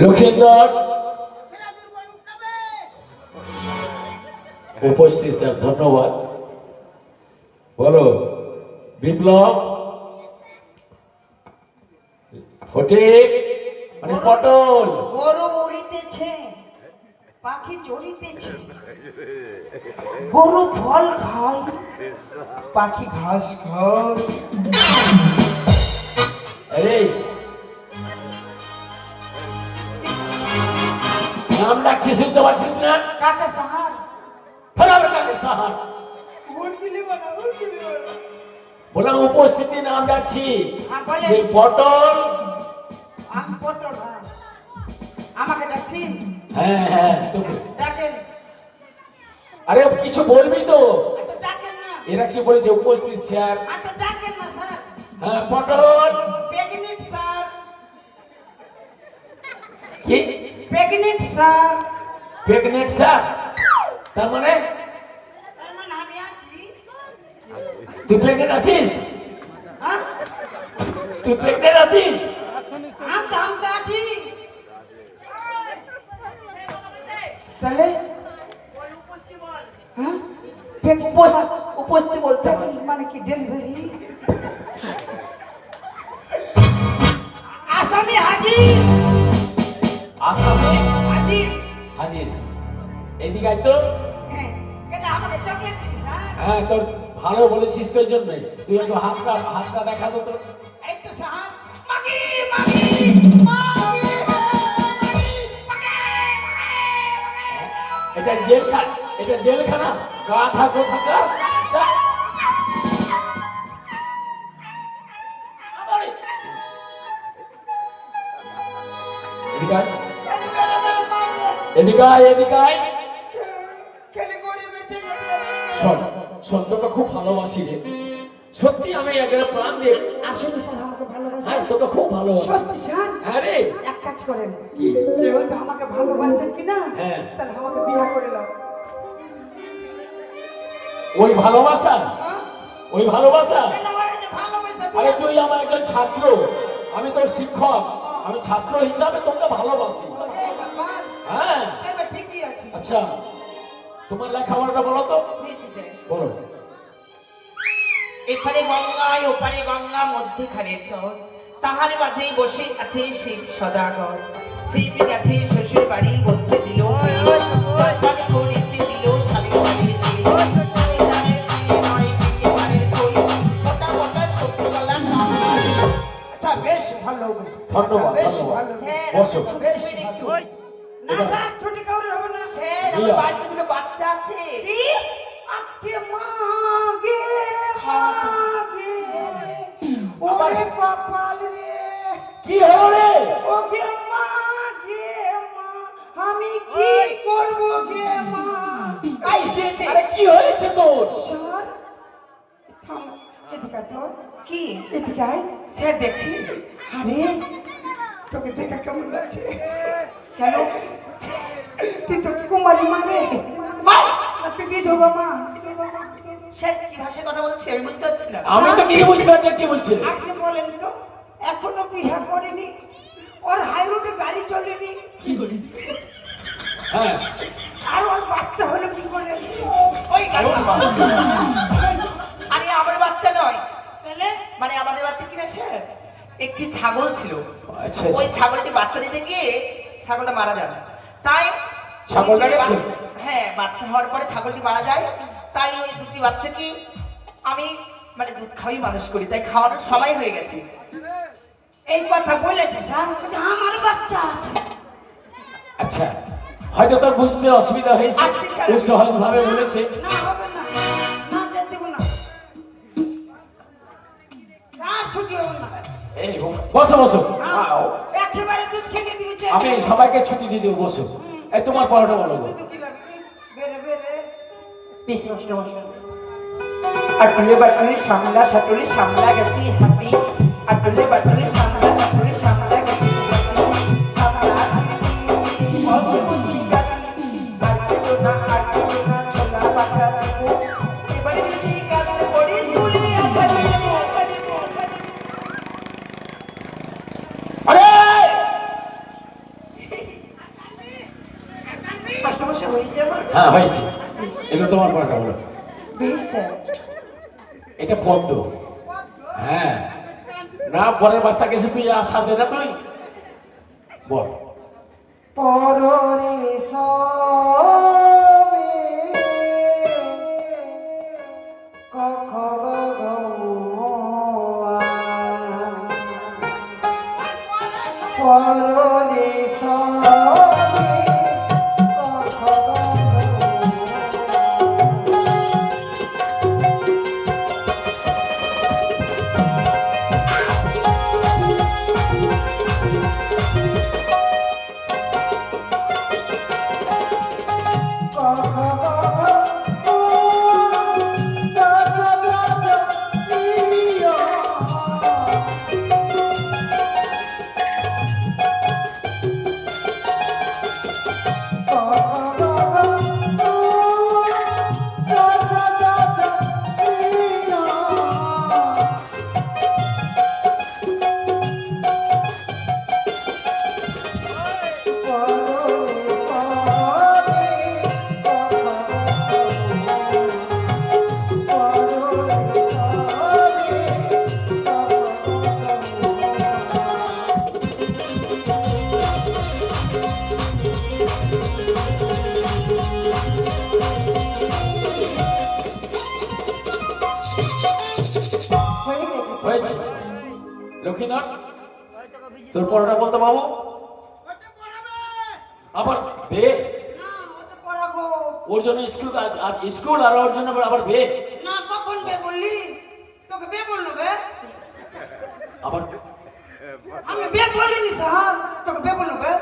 লক্ষিন্দর উপস্থিত স্যার ধন্যবাদ। বলো বিপ্লব? ফটিক? মানে পটল? গরু উড়িতেছে পাখি চড়িতেছে। গরু ফল খায় পাখি ঘাস খায়। আরে ডাকছি শুনতে না? কাকা সাহার? ফেরাবে কাকে সাহার? বললাম উপস্থিতি নাম ডাকছি হ্যাঁ। এই পটল। আমি পটল হ্যাঁ আমাকে ডাকছেন হ্যাঁ হ্যাঁ তোকে। ডাকেন। আরে কিছু বলবি তো? আর ডাকেন না। এরা কি বলেছে উপস্থিত স্যার? আর ডাকেন না স্যার। হ্যাঁ পটল। Pregnant sir. কি? Pregnant sir. প্রেগনেন্ট স্যার তার মানে তার মানে আমি আছি তুই প্রেগনেন্ট আছিস হ্যাঁ তুই প্রেগনেন্ট আছিস আমি তো আমি তো আছি তাহলে? হ্যাঁ? উপস্থিত উপস্থিত বলতে হবে। মানে কি ডেলিভারি আসামি হাজির। এদিকে আয় তো। হ্যাঁ স্যার হ্যাঁ? তোর ভালো বলেছিস তোর জন্য। তুই একটু হাতটা হাতটা দেখা তো তোর। এই তো সাহার মাগি মাগি মাগি এটা জেলখানা এটা জেলখানা? গা থাকো থাকা এদিকে আয়, শোন শোন তোকে খুব ভালোবাসি রে। সত্যি আমি একবারে প্রাণ দিয়ে আসলে স্যার আমাকে ভালোবাসেন হ্যাঁ তোকে খুব ভালোবাসি। সত্যি স্যার হ্যাঁ রে এক কাজ করেন। কি? যেহেতু আমাকে ভালোবাসেন কি না হ্যাঁ। তাহলে আমাকে বিয়ে করে নাও ওই ভালোবাসা? হ্যাঁ? ওই ভালোবাসা? ভালোবাসা আরে তুই আমার একজন ছাত্র। আমি তোর শিক্ষক। আমি ছাত্র হিসাবে তোকে ভালোবাসি। হ্যাঁ। ঠিকই আছে। আচ্ছা। তোমার লেখা লেখাপড়াটা বলো তো? বলো। এপারে গঙ্গায় ওপারে গঙ্গা মধ্যেখানে চর তাহার মাঝে বসে আছে শিব সদাগর। শিব গেছে শ্বশুর বাড়ি বসতে দিল। করিতে দিল শালির বাড়ি আচ্ছা বেশ ভালো বেশ। ধন্যবাদ, আচ্ছা, বেশ ধন্যবাদ। না স্যার ছুটি কাউরে হবে না। দিয়া। বাড়িতে দুটো বাচ্চা আছে। কি? আকে মাগে মাগে। ওরে কপাল রে। কি হলো রে? ওকে মা। আমি কি করব গে মা? এই, আরে কি হয়েছে তোর? স্যার থাম এদিকে তো কি? এদিকে আয়। স্যার দেখছি। আরে তোকে দেখে কেমন লাগছে? কেন? তুই তো কুমারী মা রে। তুই বিধবা মা। স্যার কি ভাষায় কথা বলছি আমি বুঝতে পারছি না। আমি তো কি বুঝতে পারছি কি বলছিস? আপনি বলেন তো এখনও বিয়ে করেনি ওর হাই রোডে গাড়ি চলেনি। হ্যাঁ। আর ওর বাচ্চা হলো কি করে? ওই গাড়ি। আরে আমার বাচ্চা নয়। তাহলে? মানে আমাদের বাড়িতে কিনা স্যার একটি ছাগল ছিল। আচ্ছা ওই আচ্ছা ছাগলটি বাচ্চা দিতে গিয়ে ছাগলটা মারা যায় তাই হ্যাঁ বাচ্চা হওয়ার পরে ছাগলটি মারা যায়। তাই ওই দুটি বাচ্চাকে আমি মানে দুধ খাওয়াই মানুষ করি তাই খাওয়ানোর সময় হয়ে গেছে। এই কথা বলেছে আমার বাচ্চা আছে। আচ্ছা হয়তো তোর বুঝতে অসুবিধা হয়েছে। ও সহজ ভাবে বলেছে। না হবে না। না যেতে দেবো না। আর ছুটি হবে না। এই বসো বসো। আও, একেবারে দুধ ছেড়ে দিবি যে। আমি সবাইকে ছুটি দিয়ে দেবো বসে। এই তোমার পড়াটা বলো আটলে বাটলে সামলা সাটলে সামলা গেছি হাতি। আটলে বাটলে সামলা সাটলে হয়েছে। এগুলো তোমার পড়াটা বলো এটা পদ্ম। হ্যাঁ। না পরের বাচ্চা গেছে তুই ছাড়বে না তুই। বল। আ। পররে সবে লক্ষ্মীনাথ তোর পড়াটা বলতে বাবু? আবার বে? ওর জন্য স্কুল আজ- আজ স্কুল আর ওর জন্য আবার বে? না কখন বে বললি? তোকে বে বলল বে। আবার আমি বে বলিনি স্যার তোকে বে বলল বে।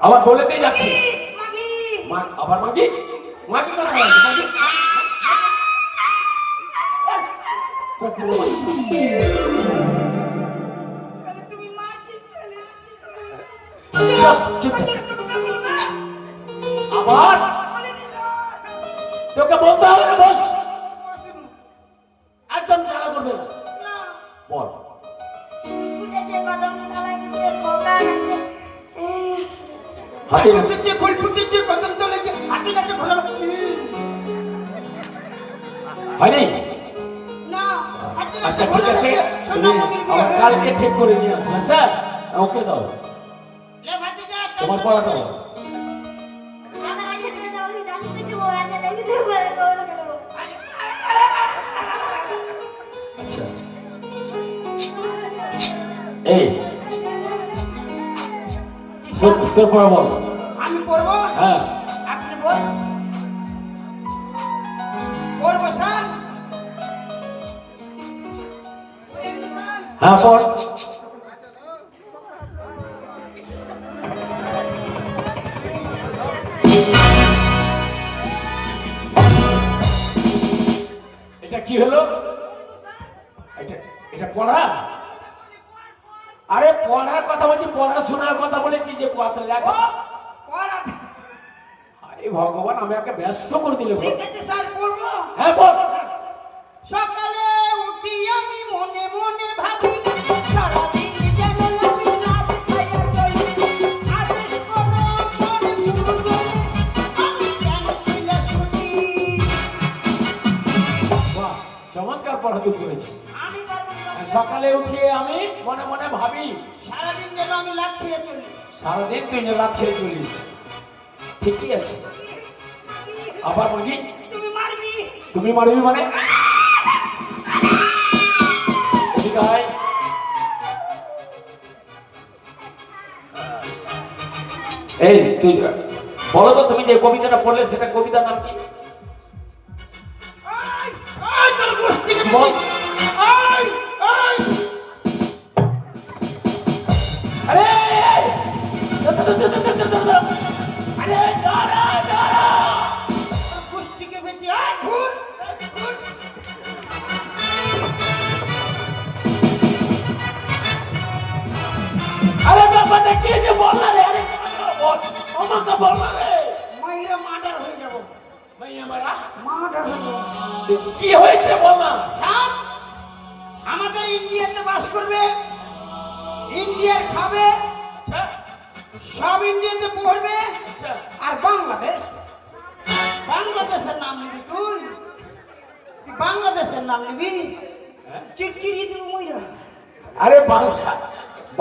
আবার বলেতেই যাচ্ছিস? মাগি আবার মাগি? মাগি কেন? মাগি? আবার তোকে একদম চালা বল হাতে ফুটেছে ফুল ফুটেছে কদম হয়নি না হাতে নাচে আচ্ছা ঠিক আছে তুমি হয়ে কালকে। ঠিক করে নিয়ে আসবে আচ্ছা ওকে দাও তোমার পড়াটা বলো। আমার করে আচ্ছা এই তোর পড়া বল আমি পড়ব হ্যাঁ আপনি বস হ্যাঁ পড় এটা কি হলো? এটা এটা পড়া? আরে পড়ার কথা বলছি পড়াশোনার কথা বলেছি যে কথা লেখা। আরে ভগবান আমি আমাকে ব্যস্ত করে দিলে হ্যাঁ বল উঠে আমি মনে মনে ভাবি সারাদিন যেন আমি লাভ খেয়ে চলি। সারাদিন তুই রাত খেয়ে চলিস ঠিকই আছে। আবার মাগি তুমি মারবি? তুমি মারবি মানে? এদিকে আয়। এই তুই বলো তো তুমি যে কবিতাটা পড়লে সেটা কবিতার নাম কি? রে মাইরা মার্ডার হয়ে যাব। মাইয়া মারা? মার্ডার হয়ে যাব। কি হয়েছে বল না সাপ আমাদের ইন্ডিয়াতে বাস করবে ইন্ডিয়ার খাবে আচ্ছা। সব ইন্ডিয়াতে পড়বে আচ্ছা। আর বাংলাদেশ বাংলাদেশের নাম নিবি তুই। তুই বাংলাদেশের নাম নিবি। হ্যাঁ? চিরচিরি দিব মইরা। আরে বাংলা